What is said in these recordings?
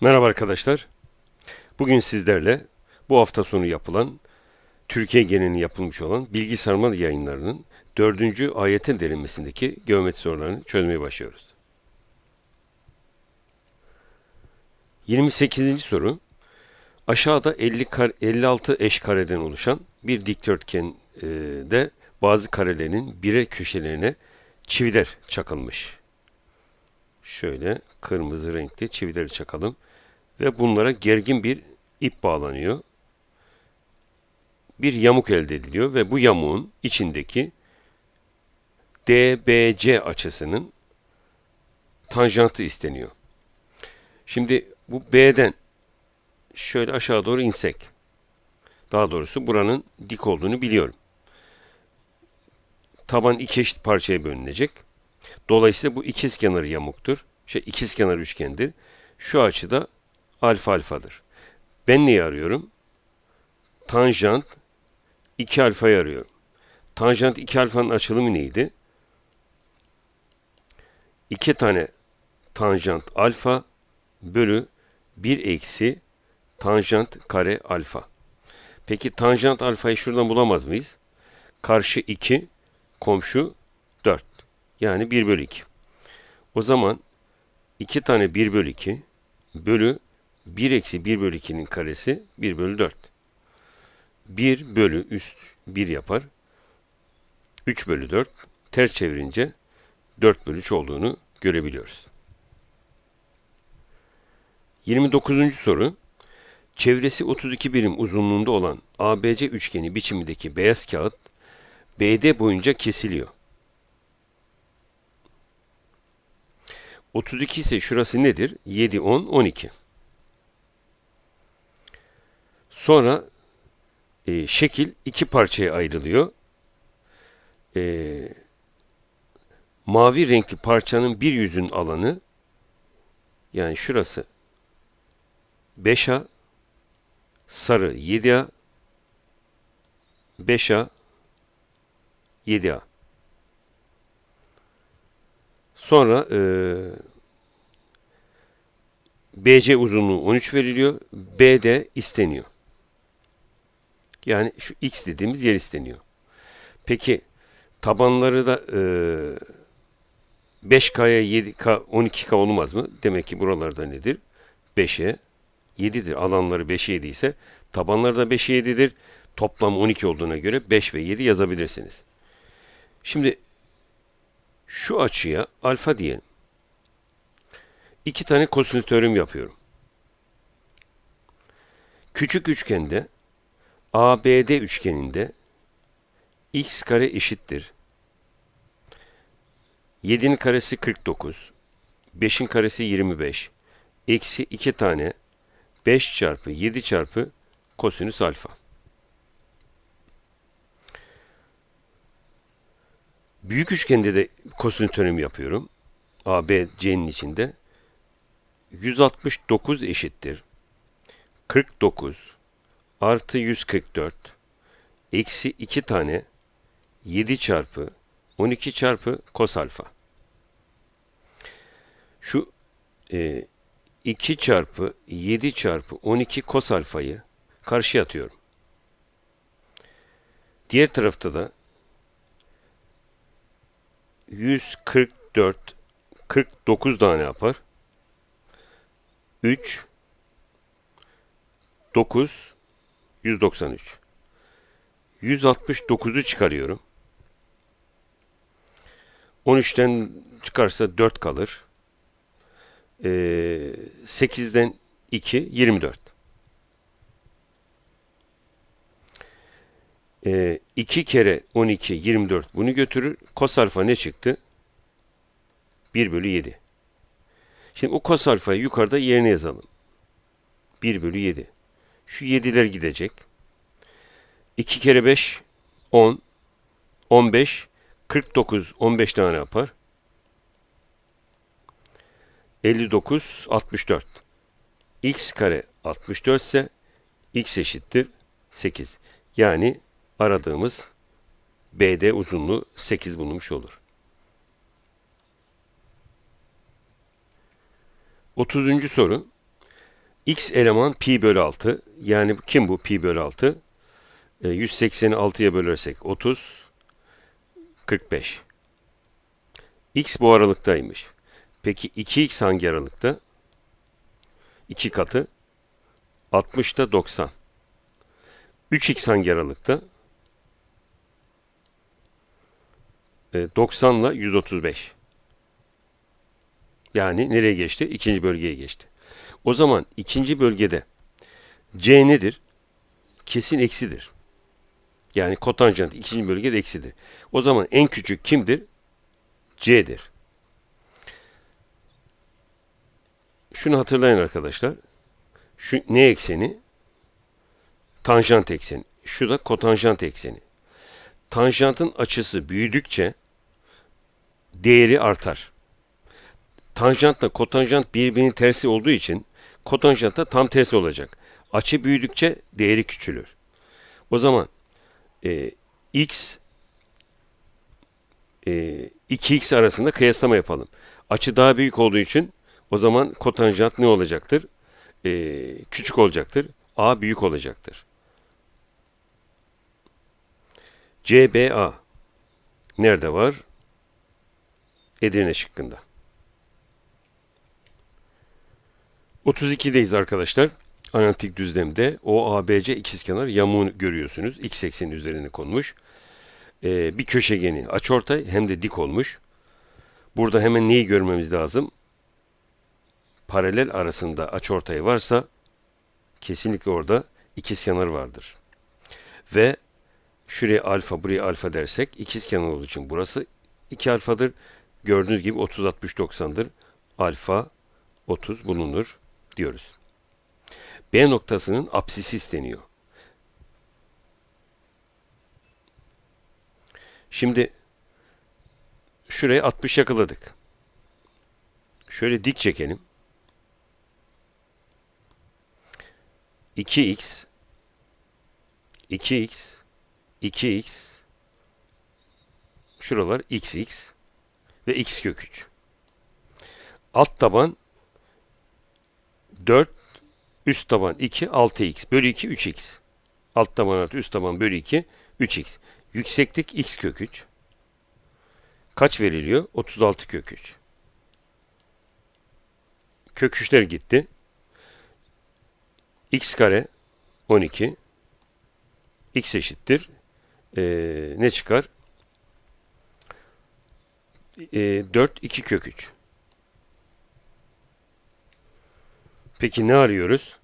Merhaba arkadaşlar. Bugün sizlerle bu hafta sonu yapılan, Türkiye genelinde yapılmış olan bilgi sarmal yayınlarının dördüncü ayetin derinmesindeki geometri sorularını çözmeye başlıyoruz. 28. soru. Aşağıda 50 kar, 56 eş kareden oluşan bir dikdörtgende bazı karelerin bire köşelerine çiviler çakılmış. Şöyle kırmızı renkli çivileri çakalım ve bunlara gergin bir ip bağlanıyor. Bir yamuk elde ediliyor ve bu yamuğun içindeki DBC açısının tanjantı isteniyor. Şimdi bu B'den şöyle aşağı doğru insek. Daha doğrusu buranın dik olduğunu biliyorum. Taban iki eşit parçaya bölünecek. Dolayısıyla bu ikizkenar yamuktur. Şey ikizkenar üçgendir. Şu açıda alfa alfadır. Ben neyi arıyorum? Tanjant 2 alfayı arıyorum. Tanjant 2 alfanın açılımı neydi? 2 tane tanjant alfa bölü 1 eksi tanjant kare alfa. Peki tanjant alfayı şuradan bulamaz mıyız? Karşı 2, komşu 4. Yani 1 bölü 2. O zaman 2 tane 1 bölü 2 bölü 1 eksi 1 bölü 2'nin karesi 1 bölü 4. 1 bölü üst 1 yapar. 3 bölü 4 ters çevirince 4 bölü 3 olduğunu görebiliyoruz. 29. soru. Çevresi 32 birim uzunluğunda olan ABC üçgeni biçimindeki beyaz kağıt BD boyunca kesiliyor. 32 ise şurası nedir? 7, 10, 12. Sonra e, şekil iki parçaya ayrılıyor. E, mavi renkli parçanın bir yüzün alanı yani şurası 5A sarı 7A 5A 7A Sonra e, BC uzunluğu 13 veriliyor. BD isteniyor. Yani şu X dediğimiz yer isteniyor. Peki tabanları da e, 5K'ya 7K 12K olmaz mı? Demek ki buralarda nedir? 5'e 7'dir. Alanları 5'e 7 ise tabanları da 5'e 7'dir. Toplam 12 olduğuna göre 5 ve 7 yazabilirsiniz. Şimdi şu açıya alfa diyelim. İki tane kosinüs teoremi yapıyorum. Küçük üçgende ABD üçgeninde x kare eşittir. 7'nin karesi 49. 5'in karesi 25. Eksi 2 tane 5 çarpı 7 çarpı kosinüs alfa. Büyük üçgende de kosinüs teoremi yapıyorum. AB C'nin içinde. 169 eşittir. 49 artı 144 eksi 2 tane 7 çarpı 12 çarpı kos alfa. Şu e, 2 çarpı 7 çarpı 12 kos alfayı karşıya atıyorum. Diğer tarafta da 144 49 tane yapar. 3 9 193 169'u çıkarıyorum. 13'ten çıkarsa 4 kalır. Ee, 8'den 2 24. Ee, 2 kere 12 24 bunu götürür. Kos alfa ne çıktı? 1 bölü 7. Şimdi o kos alfayı yukarıda yerine yazalım. 1 bölü 7. Şu 7'ler gidecek. 2 kere 5 10 15 49 15 tane yapar. 59 64. x kare 64 ise x eşittir 8. Yani aradığımız BD uzunluğu 8 bulunmuş olur. 30. soru. X eleman pi bölü 6. Yani kim bu pi bölü 6? E, 180'i 6'ya bölersek 30, 45. x bu aralıktaymış. Peki 2x hangi aralıkta? 2 katı. 60'da 90. 3x hangi aralıkta? E, 90 ile 135. Yani nereye geçti? İkinci bölgeye geçti. O zaman ikinci bölgede c nedir? Kesin eksidir. Yani kotanjant ikinci bölgede eksidir. O zaman en küçük kimdir? c'dir. Şunu hatırlayın arkadaşlar. Şu ne ekseni? Tanjant ekseni. Şu da kotanjant ekseni. Tanjantın açısı büyüdükçe değeri artar. Tanjantla kotanjant birbirinin tersi olduğu için kotanjant da tam tersi olacak. Açı büyüdükçe değeri küçülür. O zaman e, x e, 2x arasında kıyaslama yapalım. Açı daha büyük olduğu için o zaman kotanjant ne olacaktır? E, küçük olacaktır. A büyük olacaktır. CBA nerede var? Edirne şıkkında. 32'deyiz arkadaşlar. Analitik düzlemde OABC ikizkenar yamuğunu görüyorsunuz. X eksenin üzerine konmuş. Ee, bir köşegeni açıortay hem de dik olmuş. Burada hemen neyi görmemiz lazım? Paralel arasında açıortay varsa kesinlikle orada ikizkenar vardır. Ve şuraya alfa, buraya alfa dersek ikizkenar olduğu için burası 2 alfadır. Gördüğünüz gibi 30 60 90'dır. Alfa 30 bulunur diyoruz. B noktasının apsisi isteniyor. Şimdi şuraya 60 yakaladık. Şöyle dik çekelim. 2x 2x 2x şuralar xx ve x kök 3. Alt taban 4 üst taban 2 6x bölü 2 3x. Alt taban artı üst taban bölü 2 3x. Yükseklik x kök 3. Kaç veriliyor? 36 kök 3. Kök 3'ler gitti. x kare 12 x eşittir. Ee, ne çıkar? Ee, 4 2 kök 3. Peki ne arıyoruz?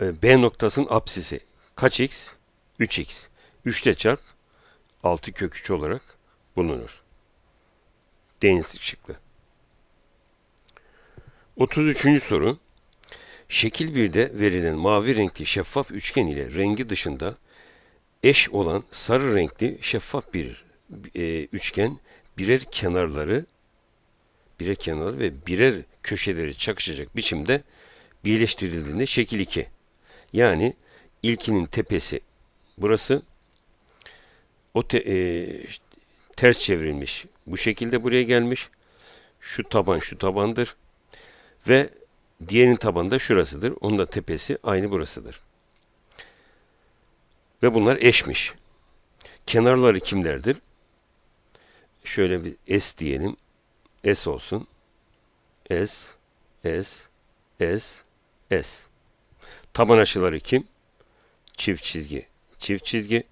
Ee, B noktasının apsisi. Kaç x? 3x. 3 ile çarp 6 kök 3 olarak bulunur. Deniz şıklı. 33. soru. Şekil 1'de verilen mavi renkli şeffaf üçgen ile rengi dışında eş olan sarı renkli şeffaf bir e, üçgen birer kenarları birer kenarları ve birer köşeleri çakışacak biçimde birleştirildiğinde şekil 2. Yani ilkinin tepesi burası o te, e, ters çevrilmiş. Bu şekilde buraya gelmiş. Şu taban şu tabandır. Ve diğerinin tabanı da şurasıdır. Onun da tepesi aynı burasıdır. Ve bunlar eşmiş. Kenarları kimlerdir? Şöyle bir S diyelim. S olsun. S, S, S, S. Taban açıları kim? Çift çizgi, çift çizgi.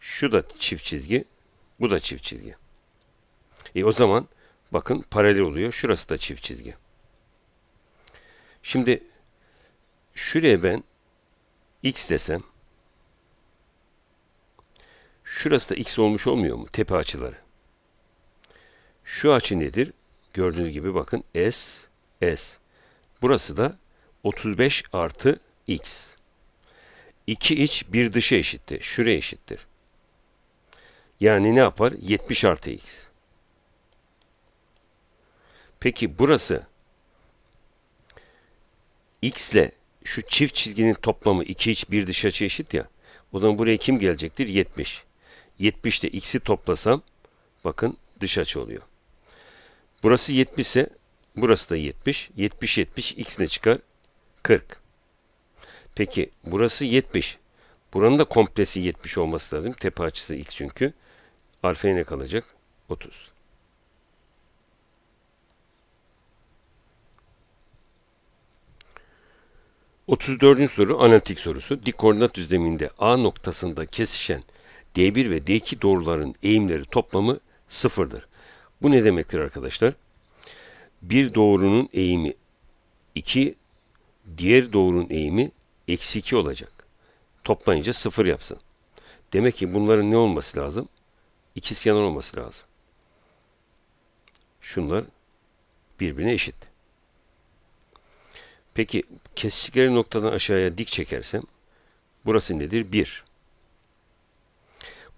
Şu da çift çizgi, bu da çift çizgi. E o zaman bakın paralel oluyor. Şurası da çift çizgi. Şimdi şuraya ben x desem şurası da x olmuş olmuyor mu? Tepe açıları. Şu açı nedir? Gördüğünüz gibi bakın S, S. Burası da 35 artı X. İki iç bir dışı eşittir. Şuraya eşittir. Yani ne yapar? 70 artı X. Peki burası X ile şu çift çizginin toplamı iki iç bir dış açı eşit ya. O zaman buraya kim gelecektir? 70. 70 ile x'i toplasam bakın dış açı oluyor. Burası 70 ise burası da 70. 70 70 x ne çıkar? 40. Peki burası 70. Buranın da komplesi 70 olması lazım. Tepe açısı x çünkü. Alfaya ne kalacak? 30. Otuz dördüncü soru analitik sorusu. Dik koordinat düzleminde A noktasında kesişen D1 ve D2 doğruların eğimleri toplamı sıfırdır. Bu ne demektir arkadaşlar? Bir doğrunun eğimi 2, diğer doğrunun eğimi eksi 2 olacak. Toplayınca sıfır yapsın. Demek ki bunların ne olması lazım? İkizkenar olması lazım. Şunlar birbirine eşit. Peki kesiştikleri noktadan aşağıya dik çekersem burası nedir? 1.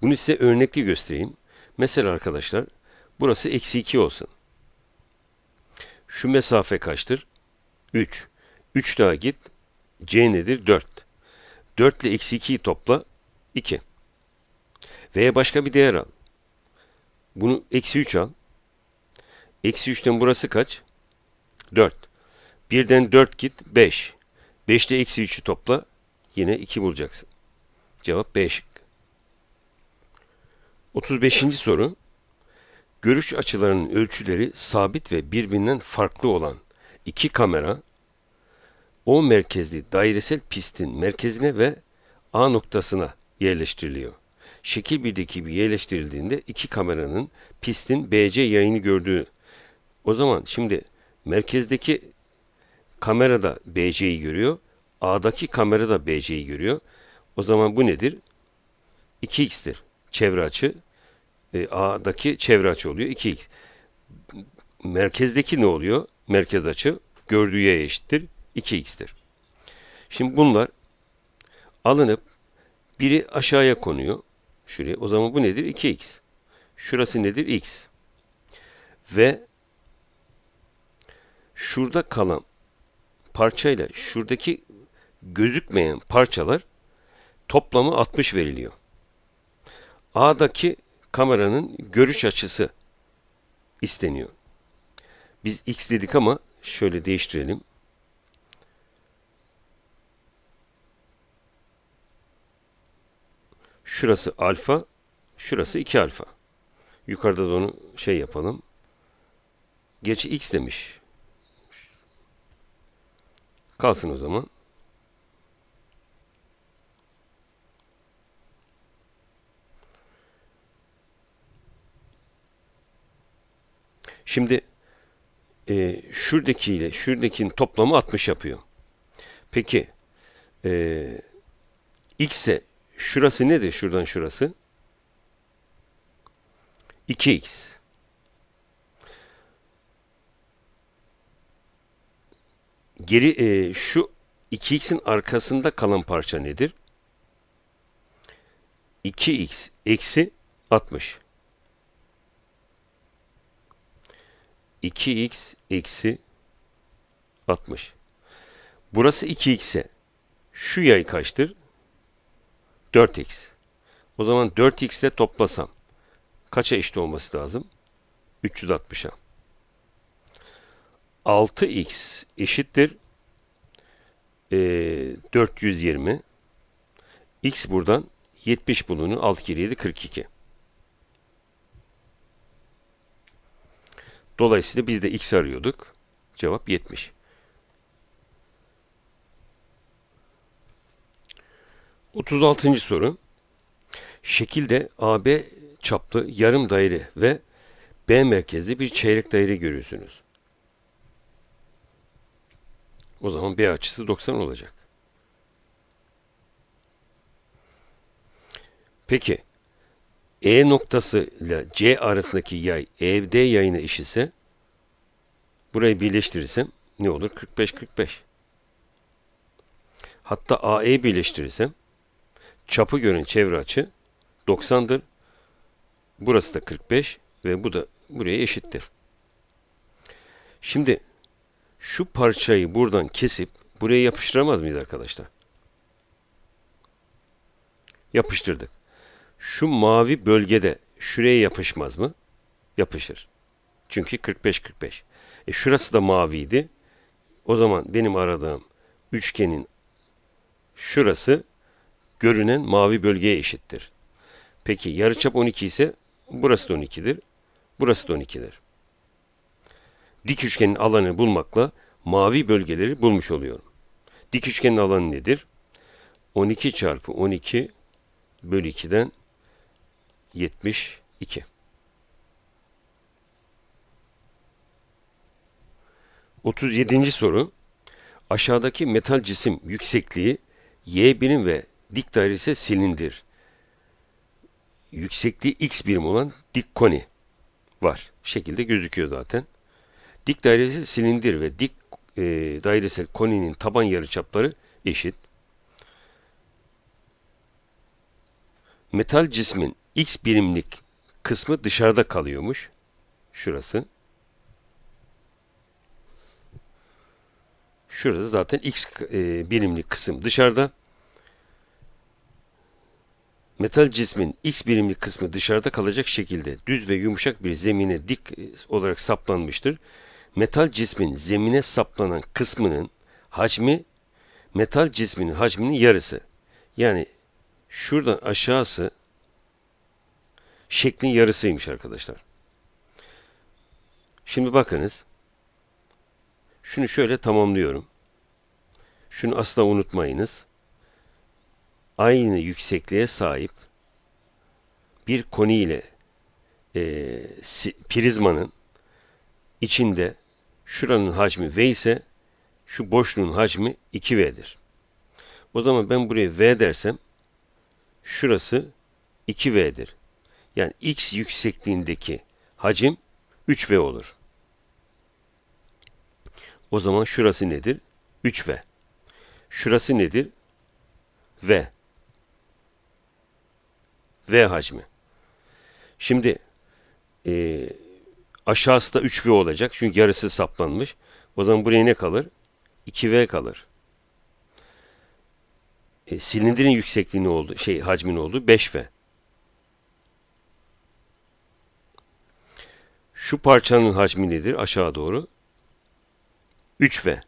Bunu size örnekli göstereyim. Mesela arkadaşlar burası eksi 2 olsun. Şu mesafe kaçtır? 3. 3 daha git. C nedir? 4. 4 ile eksi 2'yi topla. 2. Veya başka bir değer al. Bunu eksi 3 al. Eksi 3'ten burası kaç? 4. Birden 4 git 5. 5 ile eksi 3'ü topla. Yine 2 bulacaksın. Cevap B şık. 35. soru. Görüş açılarının ölçüleri sabit ve birbirinden farklı olan iki kamera O merkezli dairesel pistin merkezine ve A noktasına yerleştiriliyor. Şekil 1'deki gibi yerleştirildiğinde iki kameranın pistin BC yayını gördüğü. O zaman şimdi merkezdeki kamerada BC'yi görüyor. A'daki kamera da BC'yi görüyor. O zaman bu nedir? 2x'tir. Çevre açı. E, A'daki çevre açı oluyor 2x. Merkezdeki ne oluyor? Merkez açı gördüğü yaya eşittir 2x'tir. Şimdi bunlar alınıp biri aşağıya konuyor. Şuraya. O zaman bu nedir? 2x. Şurası nedir? x. Ve şurada kalan parçayla şuradaki gözükmeyen parçalar toplamı 60 veriliyor. A'daki kameranın görüş açısı isteniyor. Biz x dedik ama şöyle değiştirelim. Şurası alfa, şurası 2 alfa. Yukarıda da onu şey yapalım. Gerçi x demiş. Kalsın o zaman. Şimdi e, şuradaki ile şuradakinin toplamı 60 yapıyor. Peki e, x ise şurası nedir? Şuradan şurası. 2x. Geri e, şu 2x'in arkasında kalan parça nedir? 2x eksi 60. 2x eksi 60. Burası 2x ise şu yay kaçtır? 4x. O zaman 4x ile toplasam kaça eşit olması lazım? 360'a. 6x eşittir e, 420. x buradan 70 bulunur. 6 kere 7 42. Dolayısıyla biz de x arıyorduk. Cevap 70. Otuz altıncı soru. Şekilde AB çaplı yarım daire ve B merkezli bir çeyrek daire görüyorsunuz. O zaman B açısı 90 olacak. Peki E noktası ile C arasındaki yay ED yayına eşitse burayı birleştirirsem ne olur? 45 45. Hatta AE birleştirirsem çapı gören çevre açı 90'dır. Burası da 45 ve bu da buraya eşittir. Şimdi şu parçayı buradan kesip buraya yapıştıramaz mıyız arkadaşlar? Yapıştırdık. Şu mavi bölgede şuraya yapışmaz mı? Yapışır. Çünkü 45-45. E şurası da maviydi. O zaman benim aradığım üçgenin şurası görünen mavi bölgeye eşittir. Peki yarıçap 12 ise burası da 12'dir. Burası da 12'dir. Dik üçgenin alanı bulmakla mavi bölgeleri bulmuş oluyorum. Dik üçgenin alanı nedir? 12 çarpı 12 bölü 2'den 72. Otuz yedinci soru. Aşağıdaki metal cisim yüksekliği y birim ve dik daire ise silindir. Yüksekliği x birim olan dik koni var. Şekilde gözüküyor zaten. Dik dairesi silindir ve dik e, dairesel koninin taban yarıçapları eşit. Metal cismin x birimlik kısmı dışarıda kalıyormuş. Şurası. Şurada zaten x e, birimlik kısım dışarıda. Metal cismin x birimlik kısmı dışarıda kalacak şekilde düz ve yumuşak bir zemine dik olarak saplanmıştır. Metal cismin zemine saplanan kısmının hacmi metal cisminin hacminin yarısı. Yani şuradan aşağısı şeklin yarısıymış arkadaşlar. Şimdi bakınız. Şunu şöyle tamamlıyorum. Şunu asla unutmayınız. Aynı yüksekliğe sahip bir koni ile e, prizmanın içinde şuranın hacmi V ise şu boşluğun hacmi 2V'dir. O zaman ben buraya V dersem şurası 2V'dir. Yani X yüksekliğindeki hacim 3V olur. O zaman şurası nedir? 3V. Şurası nedir? V. V hacmi. Şimdi e, aşağısı da 3V olacak. Çünkü yarısı saplanmış. O zaman buraya ne kalır? 2V kalır. E, silindirin yüksekliği ne oldu? Şey hacmi ne oldu? 5V. Şu parçanın hacmi nedir? Aşağı doğru. 3V.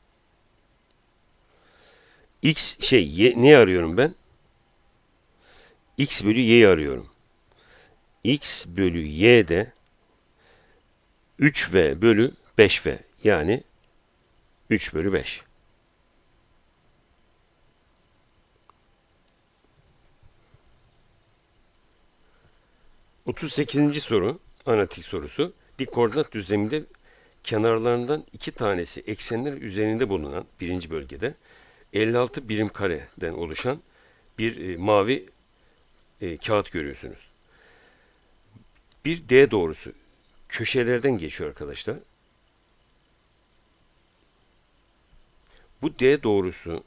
X şey y, ne arıyorum ben? X bölü y'yi arıyorum. X bölü y de 3V bölü 5V yani 3 bölü 5. Otuz sekizinci soru, analitik sorusu. Dik koordinat düzleminde kenarlarından iki tanesi eksenler üzerinde bulunan birinci bölgede 56 birim kareden oluşan bir e, mavi e, kağıt görüyorsunuz. Bir D doğrusu köşelerden geçiyor arkadaşlar. Bu D doğrusu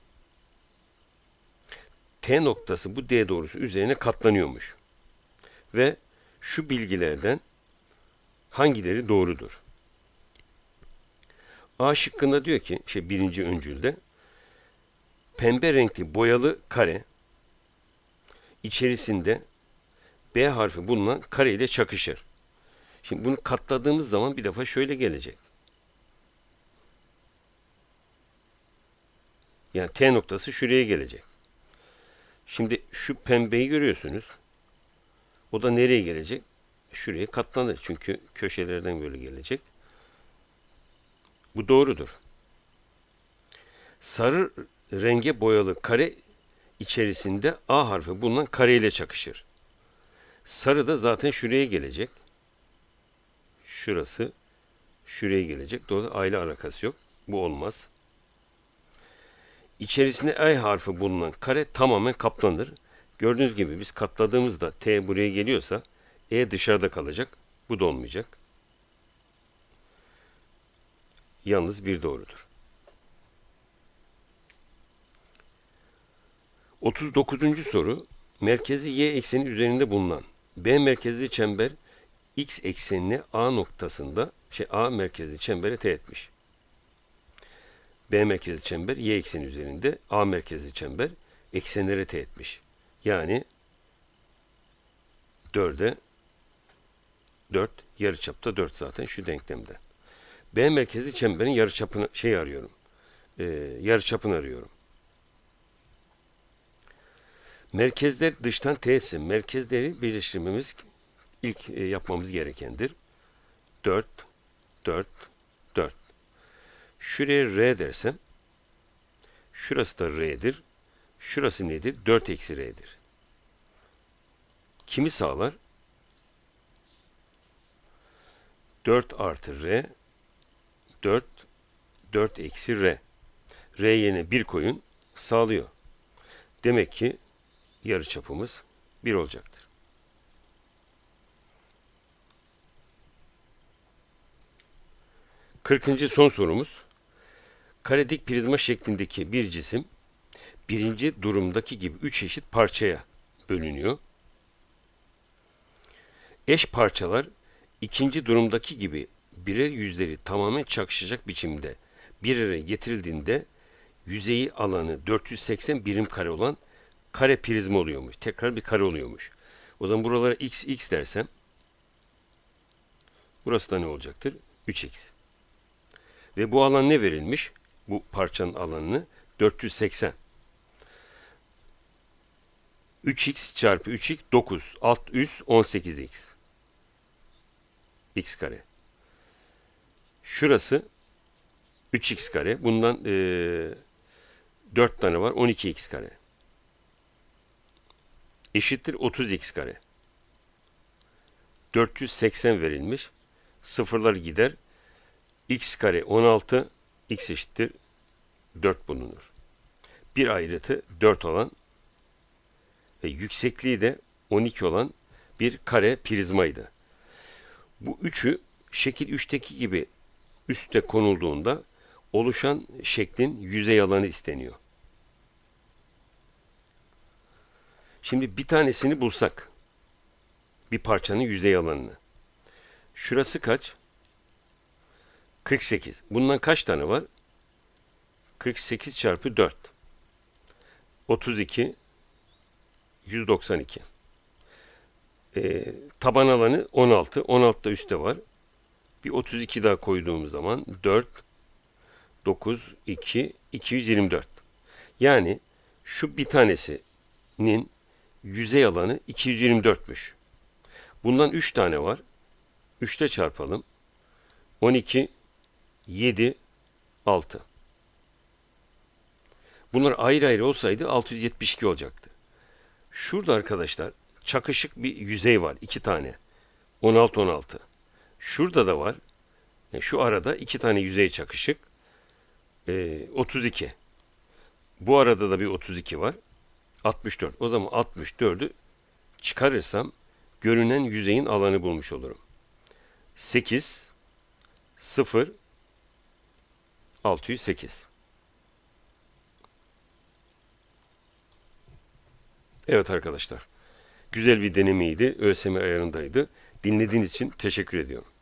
T noktası bu D doğrusu üzerine katlanıyormuş. Ve şu bilgilerden hangileri doğrudur? A şıkkında diyor ki, şey birinci öncülde, pembe renkli boyalı kare içerisinde B harfi bulunan kare ile çakışır. Şimdi bunu katladığımız zaman bir defa şöyle gelecek. Yani T noktası şuraya gelecek. Şimdi şu pembeyi görüyorsunuz. O da nereye gelecek? Şuraya katlanır. Çünkü köşelerden böyle gelecek. Bu doğrudur. Sarı renge boyalı kare içerisinde A harfi bulunan kare ile çakışır. Sarı da zaten şuraya gelecek. Şurası şuraya gelecek. Dolayısıyla A ile alakası yok. Bu olmaz. İçerisinde E harfi bulunan kare tamamen kaplanır. Gördüğünüz gibi biz katladığımızda T buraya geliyorsa E dışarıda kalacak. Bu da olmayacak. Yalnız bir doğrudur. 39. soru merkezi y ekseni üzerinde bulunan B merkezli çember x eksenini A noktasında şey A merkezli çembere teğetmiş. B merkezli çember y ekseni üzerinde A merkezli çember eksenlere teğetmiş. Yani 4'e 4 yarıçapta 4 zaten şu denklemde. B merkezli çemberin yarıçapını şey arıyorum. E, yarıçapını arıyorum. Merkezler dıştan teğetse merkezleri birleştirmemiz ilk e, yapmamız gerekendir. 4, 4, 4. Şuraya R dersem şurası da R'dir. Şurası nedir? 4 eksi R'dir. Kimi sağlar? 4 artı R 4 4 eksi R. R yerine 1 koyun sağlıyor. Demek ki yarıçapımız 1 olacaktır. Kırkıncı son sorumuz. Karedik prizma şeklindeki bir cisim birinci durumdaki gibi üç eşit parçaya bölünüyor. Eş parçalar ikinci durumdaki gibi birer yüzleri tamamen çakışacak biçimde bir araya getirildiğinde yüzeyi alanı 480 birim kare olan kare prizma oluyormuş. Tekrar bir kare oluyormuş. O zaman buralara x x dersem burası da ne olacaktır? 3x. Ve bu alan ne verilmiş? Bu parçanın alanını 480. 3x çarpı 3x 9. Alt üst 18x. X kare. Şurası 3x kare. Bundan e, 4 tane var. 12x kare. Eşittir 30x kare. 480 verilmiş. Sıfırlar gider. x kare 16. x eşittir 4 bulunur. Bir ayrıtı 4 olan ve yüksekliği de 12 olan bir kare prizmaydı. Bu üçü şekil 3'teki gibi üste konulduğunda oluşan şeklin yüzey alanı isteniyor. Şimdi bir tanesini bulsak, bir parçanın yüzey alanını. Şurası kaç? 48. Bundan kaç tane var? 48 çarpı 4. 32. 192. Ee, taban alanı 16. 16 da üstte var. Bir 32 daha koyduğumuz zaman 4, 9, 2, 224. Yani şu bir tanesinin yüzey alanı 224'müş. Bundan 3 tane var. 3'te çarpalım. 12, 7, 6. Bunlar ayrı ayrı olsaydı 672 olacaktı. Şurada arkadaşlar çakışık bir yüzey var. iki tane. 16, 16. Şurada da var. Yani şu arada iki tane yüzey çakışık. Ee, 32. Bu arada da bir 32 var. 64. O zaman 64'ü çıkarırsam görünen yüzeyin alanı bulmuş olurum. 8 0 608. Evet arkadaşlar. Güzel bir denemeydi. ÖSYM ayarındaydı. Dinlediğiniz için teşekkür ediyorum.